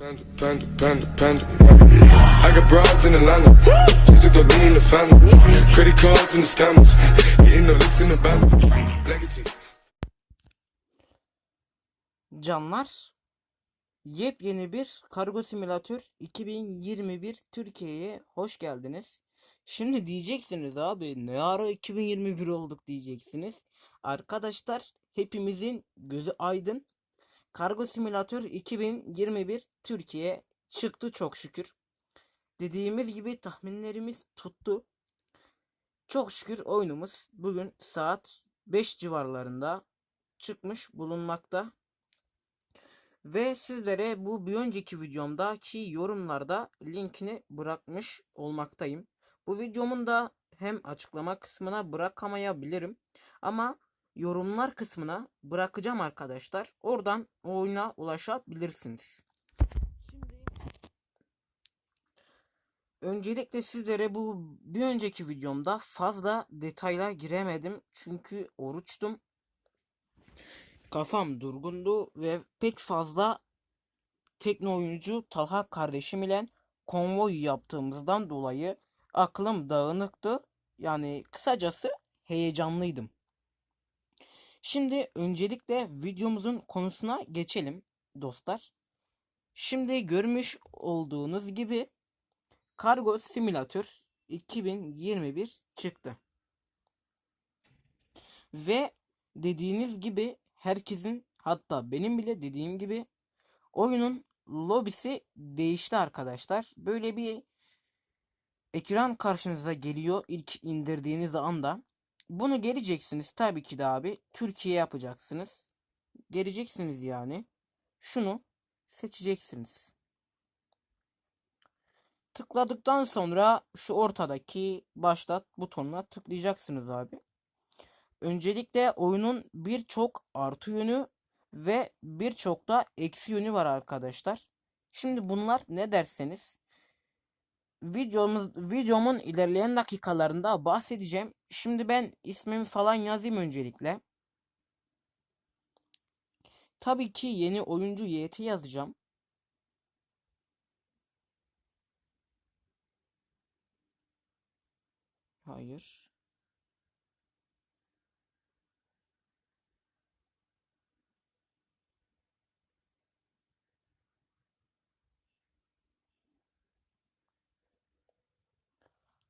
Panda, panda, panda, panda. I got broads in Atlanta. Just the lean in the family. Credit cards and the scammers. Getting the licks in the band. Legacies. Canlar, yepyeni bir kargo simülatör 2021 Türkiye'ye hoş geldiniz. Şimdi diyeceksiniz abi ne ara 2021 olduk diyeceksiniz. Arkadaşlar hepimizin gözü aydın. Kargo simülatör 2021 Türkiye çıktı çok şükür. Dediğimiz gibi tahminlerimiz tuttu. Çok şükür oyunumuz bugün saat 5 civarlarında çıkmış bulunmakta. Ve sizlere bu bir önceki videomdaki yorumlarda linkini bırakmış olmaktayım. Bu videomun da hem açıklama kısmına bırakamayabilirim ama yorumlar kısmına bırakacağım arkadaşlar. Oradan oyuna ulaşabilirsiniz. Şimdi öncelikle sizlere bu bir önceki videomda fazla detayla giremedim çünkü oruçtum kafam durgundu ve pek fazla tekno oyuncu Talha kardeşim ile konvoy yaptığımızdan dolayı aklım dağınıktı. Yani kısacası heyecanlıydım. Şimdi öncelikle videomuzun konusuna geçelim dostlar. Şimdi görmüş olduğunuz gibi Kargo Simülatör 2021 çıktı. Ve dediğiniz gibi herkesin hatta benim bile dediğim gibi oyunun lobisi değişti arkadaşlar. Böyle bir ekran karşınıza geliyor ilk indirdiğiniz anda. Bunu geleceksiniz tabii ki de abi. Türkiye yapacaksınız. Geleceksiniz yani. Şunu seçeceksiniz. Tıkladıktan sonra şu ortadaki başlat butonuna tıklayacaksınız abi. Öncelikle oyunun birçok artı yönü ve birçok da eksi yönü var arkadaşlar. Şimdi bunlar ne derseniz videomuz videomun ilerleyen dakikalarında bahsedeceğim. Şimdi ben ismimi falan yazayım öncelikle. Tabii ki yeni oyuncu YT yazacağım. Hayır.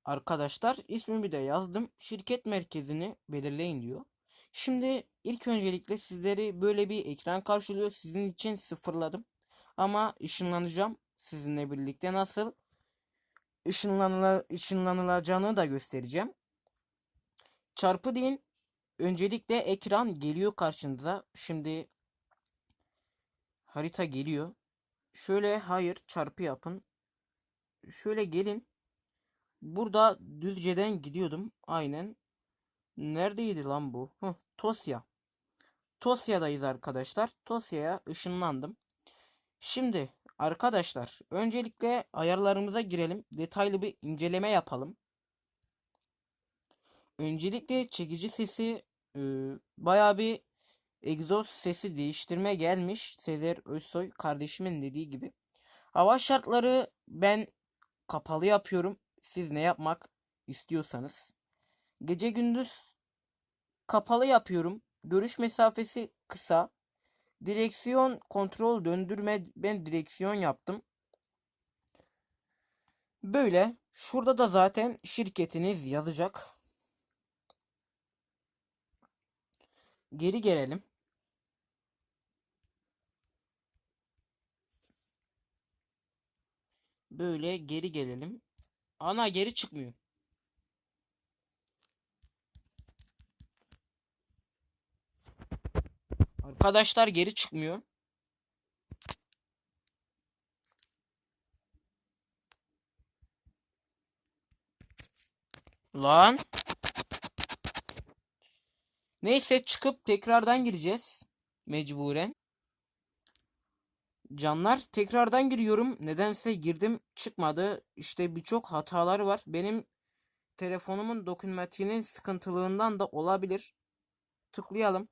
Arkadaşlar ismimi de yazdım. Şirket merkezini belirleyin diyor. Şimdi ilk öncelikle sizleri böyle bir ekran karşılıyor. Sizin için sıfırladım. Ama ışınlanacağım sizinle birlikte. Nasıl ışınlanıla, ışınlanılacağını da göstereceğim. Çarpı deyin. Öncelikle ekran geliyor karşınıza. Şimdi harita geliyor. Şöyle hayır çarpı yapın. Şöyle gelin. Burada Düzce'den gidiyordum. Aynen. Neredeydi lan bu? Heh, Tosya. Tosya'dayız arkadaşlar. Tosya'ya ışınlandım. Şimdi arkadaşlar öncelikle ayarlarımıza girelim. Detaylı bir inceleme yapalım. Öncelikle çekici sesi e, bayağı bir egzoz sesi değiştirme gelmiş. Sezer Özsoy kardeşimin dediği gibi. Hava şartları ben kapalı yapıyorum. Siz ne yapmak istiyorsanız. Gece gündüz kapalı yapıyorum. Görüş mesafesi kısa. Direksiyon kontrol döndürme ben direksiyon yaptım. Böyle. Şurada da zaten şirketiniz yazacak. Geri gelelim. Böyle geri gelelim. Ana geri çıkmıyor. Arkadaşlar geri çıkmıyor. Lan. Neyse çıkıp tekrardan gireceğiz. Mecburen. Canlar tekrardan giriyorum. Nedense girdim çıkmadı. İşte birçok hatalar var. Benim telefonumun dokunmatiğinin sıkıntılığından da olabilir. Tıklayalım.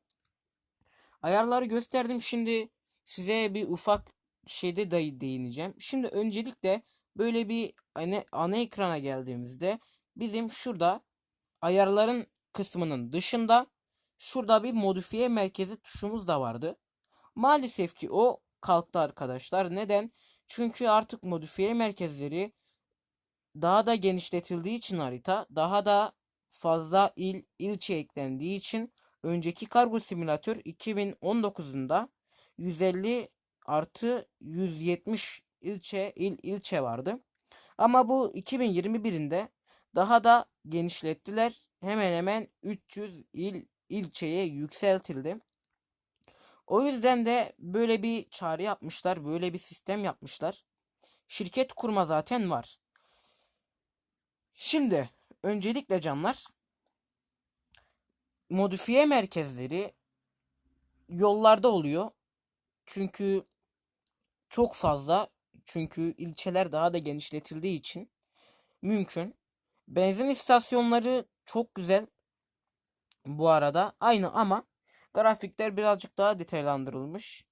Ayarları gösterdim. Şimdi size bir ufak şeyde de değineceğim. Şimdi öncelikle böyle bir ana, ana ekrana geldiğimizde bizim şurada ayarların kısmının dışında şurada bir modifiye merkezi tuşumuz da vardı. Maalesef ki o kalktı arkadaşlar. Neden? Çünkü artık modifiye merkezleri daha da genişletildiği için harita daha da fazla il ilçe eklendiği için önceki kargo simülatör 2019'unda 150 artı 170 ilçe il ilçe vardı. Ama bu 2021'inde daha da genişlettiler. Hemen hemen 300 il ilçeye yükseltildi. O yüzden de böyle bir çağrı yapmışlar, böyle bir sistem yapmışlar. Şirket kurma zaten var. Şimdi öncelikle canlar modifiye merkezleri yollarda oluyor. Çünkü çok fazla çünkü ilçeler daha da genişletildiği için mümkün. Benzin istasyonları çok güzel. Bu arada aynı ama grafikler birazcık daha detaylandırılmış.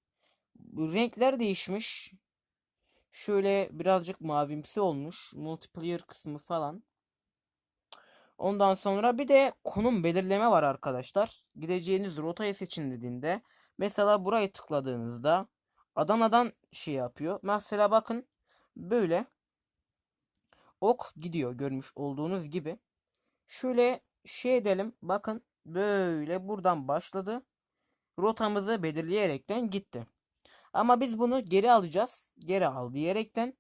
Renkler değişmiş. Şöyle birazcık mavimsi olmuş. Multiplayer kısmı falan. Ondan sonra bir de konum belirleme var arkadaşlar. Gideceğiniz rotayı seçin dediğinde mesela burayı tıkladığınızda Adana'dan şey yapıyor. Mesela bakın böyle ok gidiyor görmüş olduğunuz gibi. Şöyle şey edelim. Bakın böyle buradan başladı. Rotamızı belirleyerekten gitti. Ama biz bunu geri alacağız. Geri al diyerekten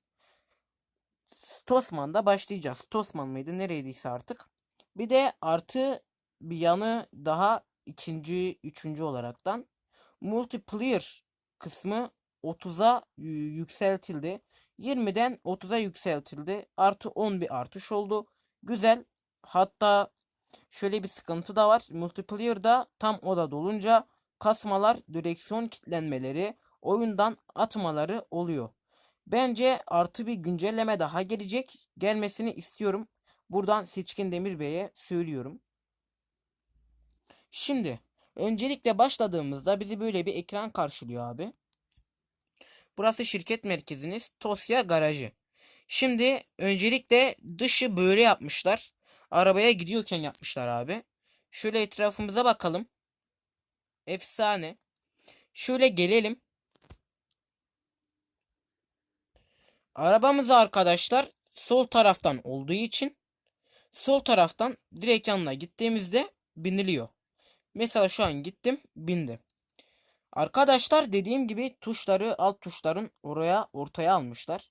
Tosman'da başlayacağız. Tosman mıydı? Nereydiyse artık. Bir de artı bir yanı daha ikinci, üçüncü olaraktan multiplayer kısmı 30'a yükseltildi. 20'den 30'a yükseltildi. Artı 10 bir artış oldu. Güzel. Hatta şöyle bir sıkıntı da var. Multiplayer'da tam oda dolunca kasmalar, direksiyon kilitlenmeleri, oyundan atmaları oluyor. Bence artı bir güncelleme daha gelecek. Gelmesini istiyorum. Buradan Seçkin Demir Bey'e söylüyorum. Şimdi öncelikle başladığımızda bizi böyle bir ekran karşılıyor abi. Burası şirket merkeziniz. Tosya Garajı. Şimdi öncelikle dışı böyle yapmışlar. Arabaya gidiyorken yapmışlar abi. Şöyle etrafımıza bakalım. Efsane. Şöyle gelelim. Arabamızı arkadaşlar sol taraftan olduğu için sol taraftan direkt yanına gittiğimizde biniliyor. Mesela şu an gittim bindim. Arkadaşlar dediğim gibi tuşları alt tuşların oraya ortaya almışlar.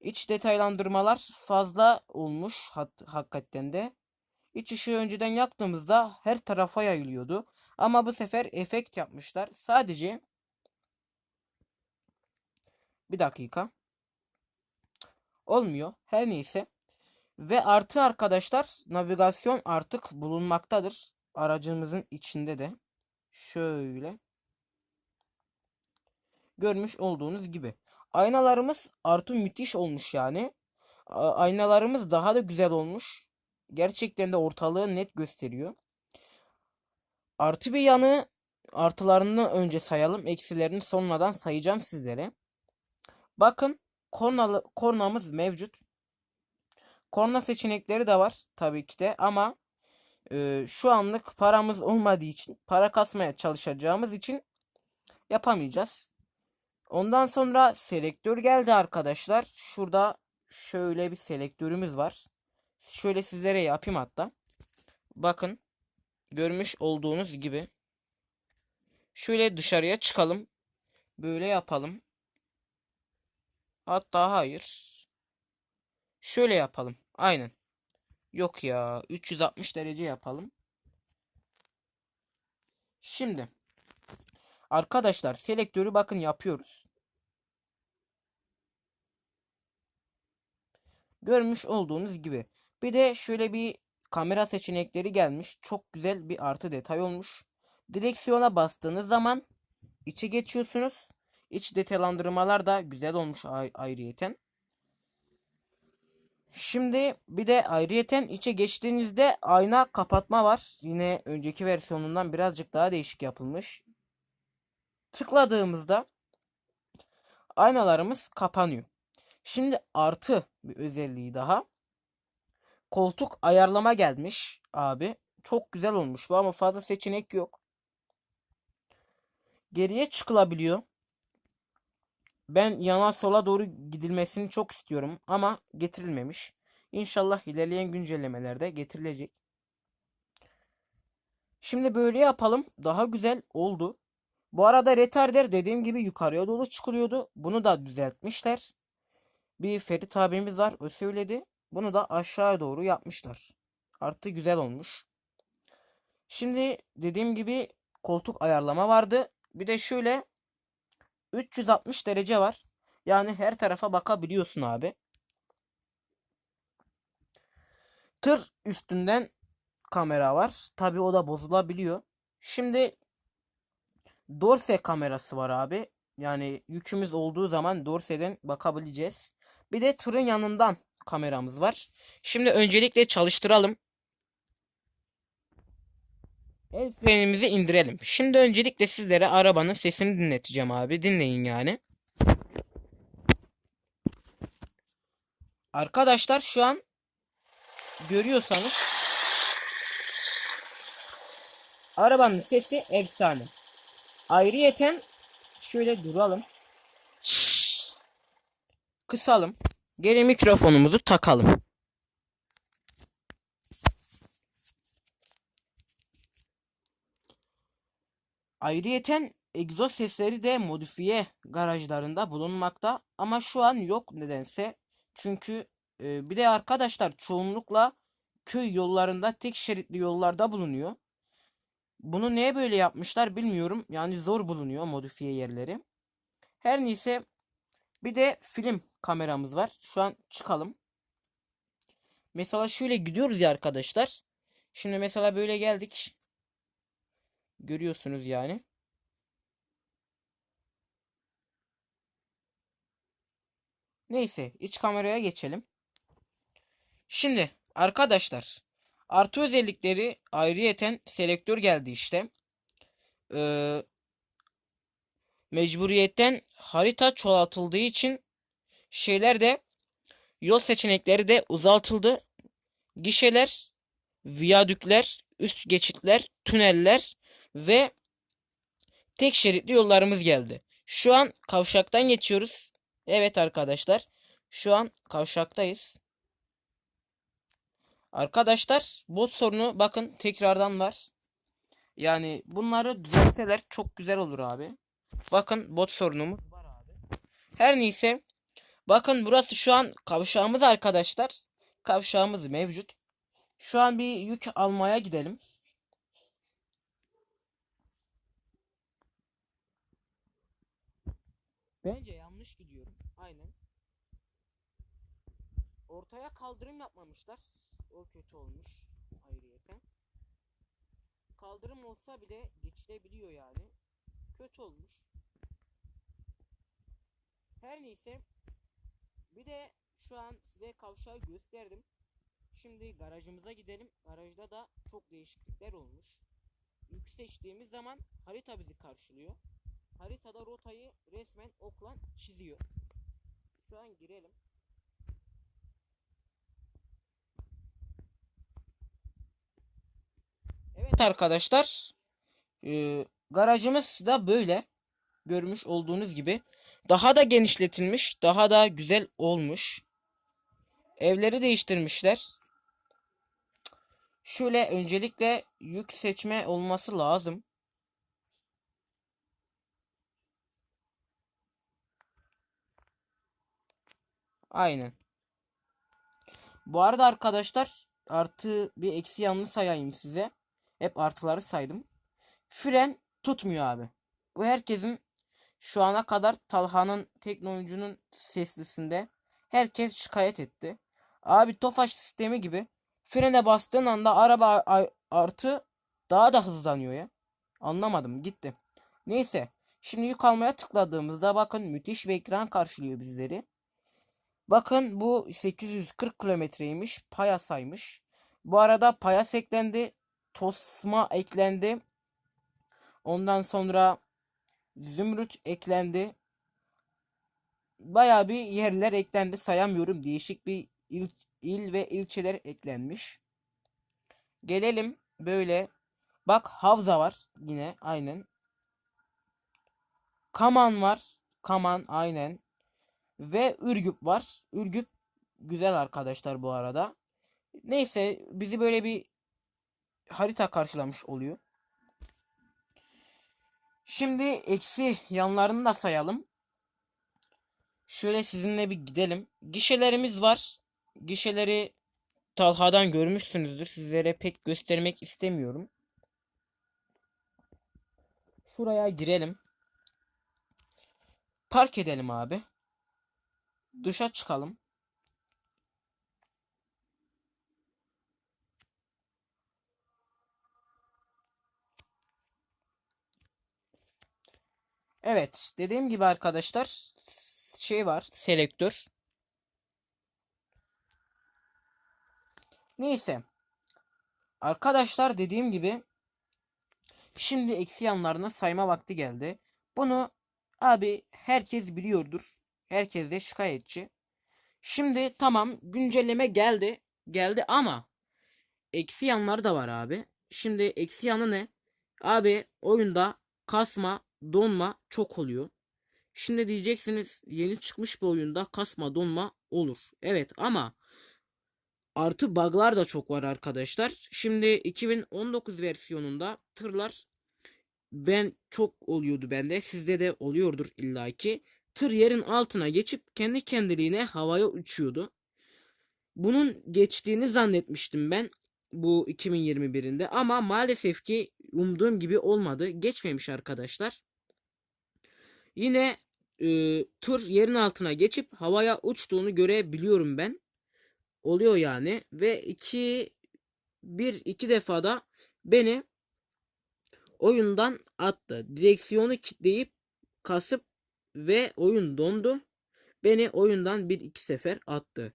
İç detaylandırmalar fazla olmuş hakikaten de. İç ışığı önceden yaktığımızda her tarafa yayılıyordu. Ama bu sefer efekt yapmışlar. Sadece bir dakika. Olmuyor. Her neyse. Ve artı arkadaşlar navigasyon artık bulunmaktadır. Aracımızın içinde de. Şöyle. Görmüş olduğunuz gibi. Aynalarımız artı müthiş olmuş yani. Aynalarımız daha da güzel olmuş. Gerçekten de ortalığı net gösteriyor. Artı bir yanı artılarını önce sayalım. Eksilerini sonradan sayacağım sizlere. Bakın kornalı, kornamız mevcut. Korna seçenekleri de var tabii ki de ama e, şu anlık paramız olmadığı için para kasmaya çalışacağımız için yapamayacağız. Ondan sonra selektör geldi arkadaşlar. Şurada şöyle bir selektörümüz var. Şöyle sizlere yapayım hatta. Bakın görmüş olduğunuz gibi. Şöyle dışarıya çıkalım. Böyle yapalım. Hatta hayır. Şöyle yapalım. Aynen. Yok ya. 360 derece yapalım. Şimdi. Arkadaşlar selektörü bakın yapıyoruz. Görmüş olduğunuz gibi. Bir de şöyle bir kamera seçenekleri gelmiş. Çok güzel bir artı detay olmuş. Direksiyona bastığınız zaman içe geçiyorsunuz. İç detaylandırmalar da güzel olmuş ayrıyeten. Şimdi bir de ayrıyeten içe geçtiğinizde ayna kapatma var. Yine önceki versiyonundan birazcık daha değişik yapılmış. Tıkladığımızda aynalarımız kapanıyor. Şimdi artı bir özelliği daha. Koltuk ayarlama gelmiş abi. Çok güzel olmuş bu ama fazla seçenek yok. Geriye çıkılabiliyor. Ben yana sola doğru gidilmesini çok istiyorum ama getirilmemiş. İnşallah ilerleyen güncellemelerde getirilecek. Şimdi böyle yapalım. Daha güzel oldu. Bu arada retarder dediğim gibi yukarıya doğru çıkılıyordu. Bunu da düzeltmişler. Bir Ferit abimiz var. O söyledi. Bunu da aşağıya doğru yapmışlar. Artı güzel olmuş. Şimdi dediğim gibi koltuk ayarlama vardı. Bir de şöyle 360 derece var. Yani her tarafa bakabiliyorsun abi. Tır üstünden kamera var. Tabi o da bozulabiliyor. Şimdi Dorse kamerası var abi. Yani yükümüz olduğu zaman Dorse'den bakabileceğiz. Bir de tırın yanından kameramız var. Şimdi öncelikle çalıştıralım. El frenimizi indirelim. Şimdi öncelikle sizlere arabanın sesini dinleteceğim abi. Dinleyin yani. Arkadaşlar şu an görüyorsanız arabanın sesi efsane. Ayrıyeten şöyle duralım. Kısalım. Geri mikrofonumuzu takalım. Ayrıyeten egzoz sesleri de modifiye garajlarında bulunmakta ama şu an yok nedense. Çünkü e, bir de arkadaşlar çoğunlukla köy yollarında tek şeritli yollarda bulunuyor. Bunu neye böyle yapmışlar bilmiyorum. Yani zor bulunuyor modifiye yerleri. Her neyse bir de film kameramız var. Şu an çıkalım. Mesela şöyle gidiyoruz ya arkadaşlar. Şimdi mesela böyle geldik. Görüyorsunuz yani. Neyse iç kameraya geçelim. Şimdi arkadaşlar artı özellikleri ayrıyeten selektör geldi işte. Ee, mecburiyetten harita çoğaltıldığı için şeyler de yol seçenekleri de uzaltıldı. Gişeler, viyadükler, üst geçitler, tüneller ve tek şeritli yollarımız geldi. Şu an kavşaktan geçiyoruz. Evet arkadaşlar. Şu an kavşaktayız. Arkadaşlar bot sorunu bakın tekrardan var. Yani bunları düzeltseler çok güzel olur abi. Bakın bot abi. Her neyse. Bakın burası şu an kavşağımız arkadaşlar. Kavşağımız mevcut. Şu an bir yük almaya gidelim. Bence yanlış gidiyorum. Aynen. Ortaya kaldırım yapmamışlar. O kötü olmuş. Ayrıyeten. Kaldırım olsa bile geçilebiliyor yani. Kötü olmuş. Her neyse. Bir de şu an size kavşağı gösterdim. Şimdi garajımıza gidelim. Garajda da çok değişiklikler olmuş. Yük seçtiğimiz zaman harita bizi karşılıyor. Haritada rotayı resmen okla çiziyor. Şu an girelim. Evet arkadaşlar. Ee, garajımız da böyle. Görmüş olduğunuz gibi. Daha da genişletilmiş. Daha da güzel olmuş. Evleri değiştirmişler. Şöyle öncelikle yük seçme olması lazım. Aynen. Bu arada arkadaşlar artı bir eksi yanlış sayayım size. Hep artıları saydım. Fren tutmuyor abi. Bu herkesin şu ana kadar Talha'nın teknolojinin seslisinde herkes şikayet etti. Abi Tofaş sistemi gibi frene bastığın anda araba artı daha da hızlanıyor ya. Anlamadım gitti. Neyse. Şimdi yük almaya tıkladığımızda bakın müthiş bir ekran karşılıyor bizleri. Bakın bu 840 kilometreymiş. Payasaymış. Bu arada Payas eklendi. Tosma eklendi. Ondan sonra Zümrüt eklendi. bayağı bir yerler eklendi sayamıyorum. Değişik bir il, il ve ilçeler eklenmiş. Gelelim böyle. Bak Havza var yine aynen. Kaman var. Kaman aynen. Ve Ürgüp var. Ürgüp güzel arkadaşlar bu arada. Neyse bizi böyle bir harita karşılamış oluyor. Şimdi eksi yanlarını da sayalım. Şöyle sizinle bir gidelim. Gişelerimiz var. Gişeleri Talha'dan görmüşsünüzdür. Sizlere pek göstermek istemiyorum. Şuraya girelim. Park edelim abi. Duşa çıkalım. Evet, dediğim gibi arkadaşlar şey var, selektör. Neyse. Arkadaşlar dediğim gibi şimdi eksi yanlarını sayma vakti geldi. Bunu abi herkes biliyordur. Herkes de şikayetçi. Şimdi tamam güncelleme geldi. Geldi ama eksi yanları da var abi. Şimdi eksi yanı ne? Abi oyunda kasma, donma çok oluyor. Şimdi diyeceksiniz yeni çıkmış bir oyunda kasma, donma olur. Evet ama artı bug'lar da çok var arkadaşlar. Şimdi 2019 versiyonunda tırlar ben çok oluyordu bende. Sizde de oluyordur illaki. Tır yerin altına geçip kendi kendiliğine havaya uçuyordu. Bunun geçtiğini zannetmiştim ben bu 2021'inde ama maalesef ki umduğum gibi olmadı. Geçmemiş arkadaşlar. Yine e, tır yerin altına geçip havaya uçtuğunu görebiliyorum ben. Oluyor yani ve iki bir iki defada beni oyundan attı. Direksiyonu kilitleyip kasıp ve oyun dondu. Beni oyundan bir iki sefer attı.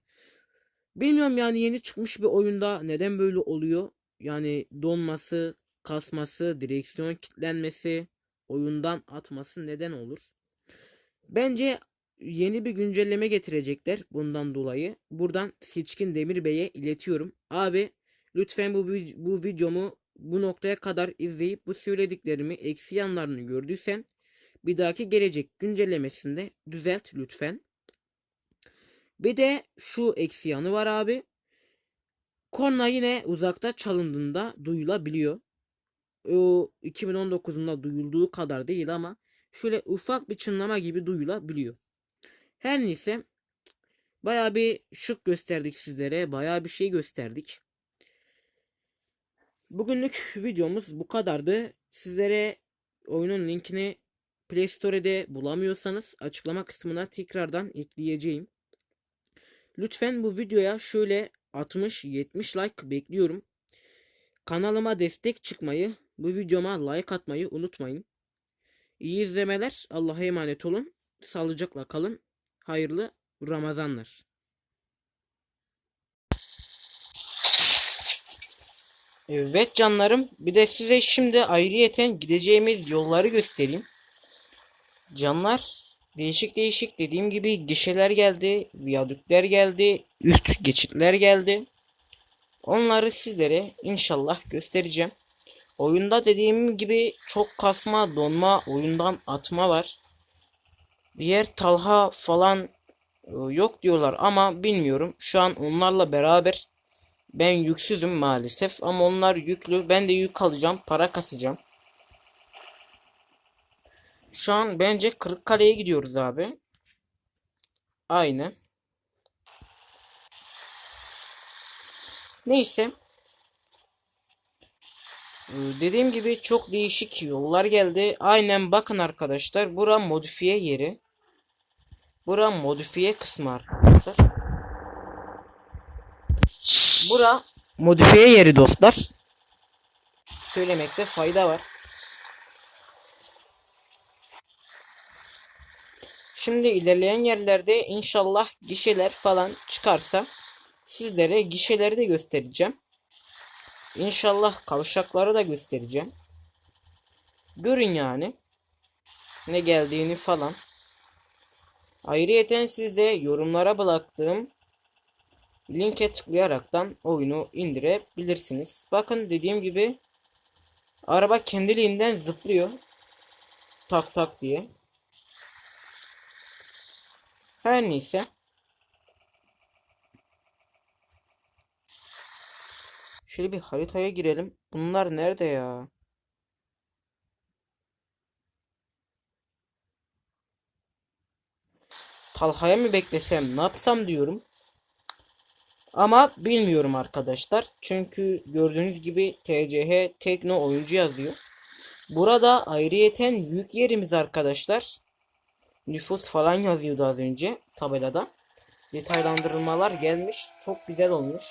Bilmiyorum yani yeni çıkmış bir oyunda neden böyle oluyor? Yani donması, kasması, direksiyon kilitlenmesi, oyundan atması neden olur? Bence yeni bir güncelleme getirecekler bundan dolayı. Buradan Seçkin Demir Bey'e iletiyorum. Abi lütfen bu, bu videomu bu noktaya kadar izleyip bu söylediklerimi eksi yanlarını gördüysen bir dahaki gelecek güncellemesinde düzelt lütfen. Bir de şu eksi yanı var abi. Korna yine uzakta çalındığında duyulabiliyor. O 2019'unda duyulduğu kadar değil ama şöyle ufak bir çınlama gibi duyulabiliyor. Her neyse baya bir şık gösterdik sizlere. Baya bir şey gösterdik. Bugünlük videomuz bu kadardı. Sizlere oyunun linkini Play Store'de bulamıyorsanız açıklama kısmına tekrardan ekleyeceğim. Lütfen bu videoya şöyle 60-70 like bekliyorum. Kanalıma destek çıkmayı, bu videoma like atmayı unutmayın. İyi izlemeler. Allah'a emanet olun. Sağlıcakla kalın. Hayırlı Ramazanlar. Evet canlarım. Bir de size şimdi ayrıyeten gideceğimiz yolları göstereyim. Canlar değişik değişik dediğim gibi gişeler geldi, viyadükler geldi, üst geçitler geldi. Onları sizlere inşallah göstereceğim. Oyunda dediğim gibi çok kasma, donma, oyundan atma var. Diğer Talha falan e, yok diyorlar ama bilmiyorum. Şu an onlarla beraber ben yüksüzüm maalesef ama onlar yüklü. Ben de yük alacağım, para kasacağım. Şu an bence Kırıkkale'ye gidiyoruz abi. Aynen. Neyse. Ee, Dediğim gibi çok değişik yollar geldi. Aynen bakın arkadaşlar. Bura modifiye yeri. Bura modifiye kısmı arkadaşlar. Bura modifiye yeri dostlar. Söylemekte fayda var. Şimdi ilerleyen yerlerde inşallah gişeler falan çıkarsa sizlere gişeleri de göstereceğim. İnşallah kavşakları da göstereceğim. Görün yani ne geldiğini falan. Ayrıyeten siz de yorumlara bıraktığım linke tıklayaraktan oyunu indirebilirsiniz. Bakın dediğim gibi araba kendiliğinden zıplıyor. Tak tak diye. Her neyse. Şöyle bir haritaya girelim. Bunlar nerede ya? Talha'ya mı beklesem, ne yapsam diyorum. Ama bilmiyorum arkadaşlar. Çünkü gördüğünüz gibi TCH Tekno oyuncu yazıyor. Burada ayrıyeten yük yerimiz arkadaşlar. Nüfus falan yazıyordu az önce tabelada. Detaylandırılmalar gelmiş. Çok güzel olmuş.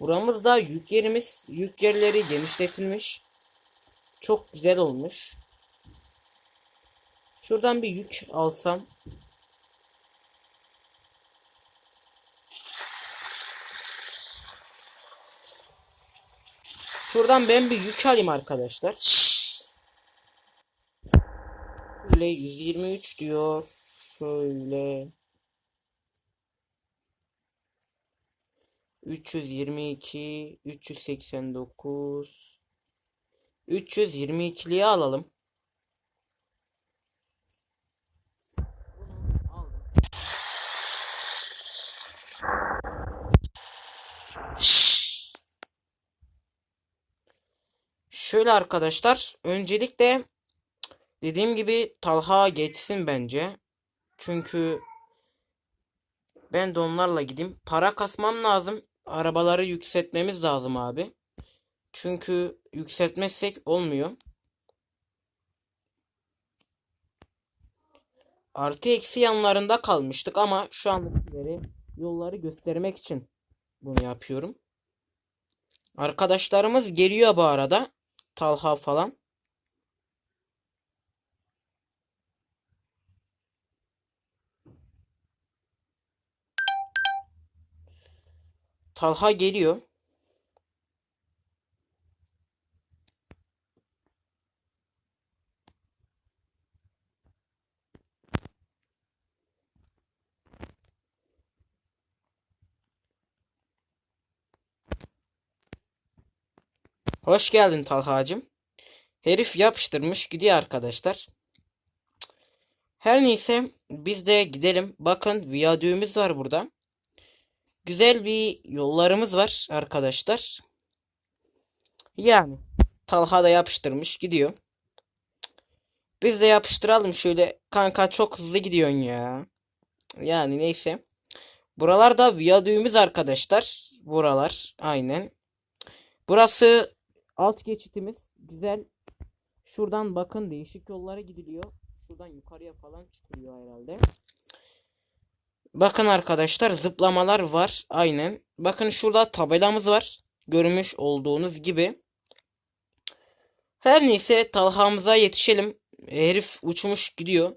Buramızda yük yerimiz. Yük yerleri genişletilmiş. Çok güzel olmuş. Şuradan bir yük alsam. Şuradan ben bir yük alayım arkadaşlar. Şöyle 123 diyor. Şöyle. 322, 389, 322'liye alalım. Şöyle arkadaşlar, öncelikle dediğim gibi Talha geçsin bence. Çünkü ben de onlarla gideyim. Para kasmam lazım. Arabaları yükseltmemiz lazım abi. Çünkü yükseltmezsek olmuyor. Artı eksi yanlarında kalmıştık ama şu an sizlere yolları göstermek için bunu yapıyorum. Arkadaşlarımız geliyor bu arada. Talha falan. Talha geliyor. Hoş geldin Talhacım. Herif yapıştırmış gidiyor arkadaşlar. Her neyse biz de gidelim. Bakın viyadüğümüz var burada. Güzel bir yollarımız var arkadaşlar. Yani Talha da yapıştırmış gidiyor. Biz de yapıştıralım şöyle. Kanka çok hızlı gidiyorsun ya. Yani neyse. Buralarda viyadüğümüz arkadaşlar. Buralar aynen. Burası alt geçitimiz. Güzel. Şuradan bakın değişik yollara gidiliyor. Şuradan yukarıya falan çıkılıyor herhalde. Bakın arkadaşlar zıplamalar var. Aynen. Bakın şurada tabelamız var. Görmüş olduğunuz gibi. Her neyse Talha'mıza yetişelim. Herif uçmuş gidiyor.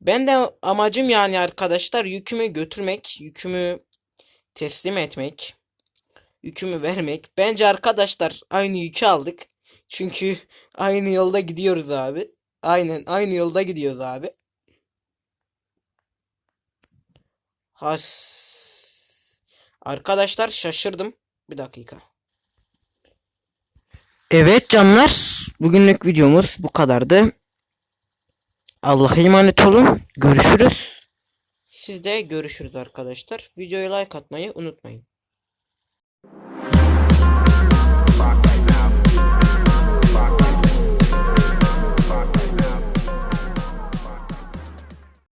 Ben de amacım yani arkadaşlar yükümü götürmek, yükümü teslim etmek, yükümü vermek. Bence arkadaşlar aynı yükü aldık. Çünkü aynı yolda gidiyoruz abi. Aynen aynı yolda gidiyoruz abi. Has. Arkadaşlar şaşırdım. Bir dakika. Evet canlar. Bugünlük videomuz bu kadardı. Allah'a emanet olun. Görüşürüz. Siz de görüşürüz arkadaşlar. Videoya like atmayı unutmayın.